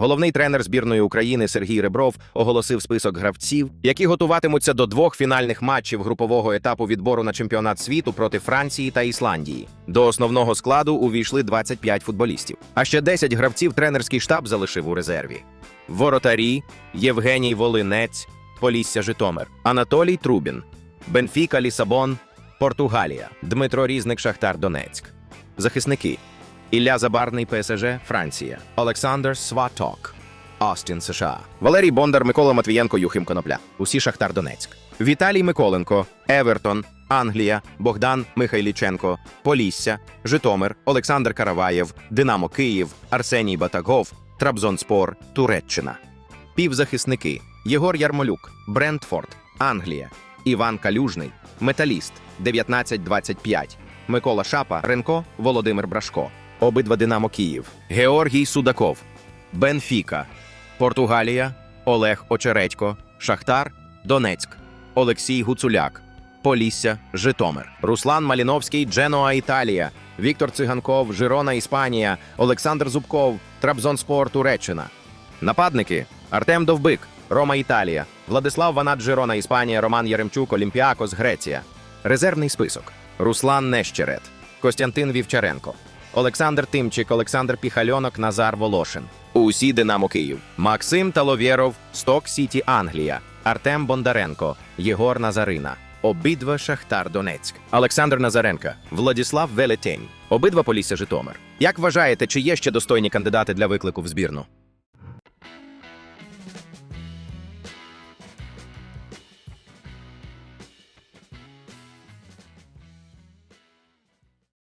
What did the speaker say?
Головний тренер збірної України Сергій Ребров оголосив список гравців, які готуватимуться до двох фінальних матчів групового етапу відбору на чемпіонат світу проти Франції та Ісландії. До основного складу увійшли 25 футболістів. А ще 10 гравців тренерський штаб залишив у резерві. Воротарі, Євгеній Волинець, Полісся Житомир, Анатолій Трубін, Бенфіка Лісабон, Португалія, Дмитро Різник Шахтар Донецьк. Захисники Ілля Забарний ПСЖ Франція, Олександр Сваток, Остін США, Валерій Бондар, Микола Матвієнко, Юхим Конопля. Усі Шахтар Донецьк. Віталій Миколенко, Евертон, Англія, Богдан Михайліченко, Полісся, Житомир, Олександр Караваєв, Динамо Київ, Арсеній Батагов, Трабзонспор, Туреччина. Півзахисники Єгор Ярмолюк, Брентфорд, Англія, Іван Калюжний, Металіст 1925, Микола Шапа, Ренко, Володимир Брашко. Обидва Динамо Київ, Георгій Судаков, Бенфіка, Португалія, Олег Очередько, Шахтар, Донецьк, Олексій Гуцуляк, Полісся, Житомир, Руслан Маліновський, Дженоа Італія, Віктор Циганков, Жирона Іспанія, Олександр Зубков, Трабзонспор, Туреччина. Нападники. Артем Довбик, Рома Італія, Владислав Ванат Жирона Іспанія, Роман Яремчук, Олімпіакос, Греція. Резервний список: Руслан Нещерет, Костянтин Вівчаренко, Олександр Тимчик, Олександр Піхальонок, Назар Волошин. Усі Динамо Київ. Максим Таловєров, Сток Сіті, Англія, Артем Бондаренко, Єгор Назарина. Обидва Шахтар Донецьк, Олександр Назаренко, Владислав Велетень, обидва Полісся Житомир. Як вважаєте, чи є ще достойні кандидати для виклику в збірну?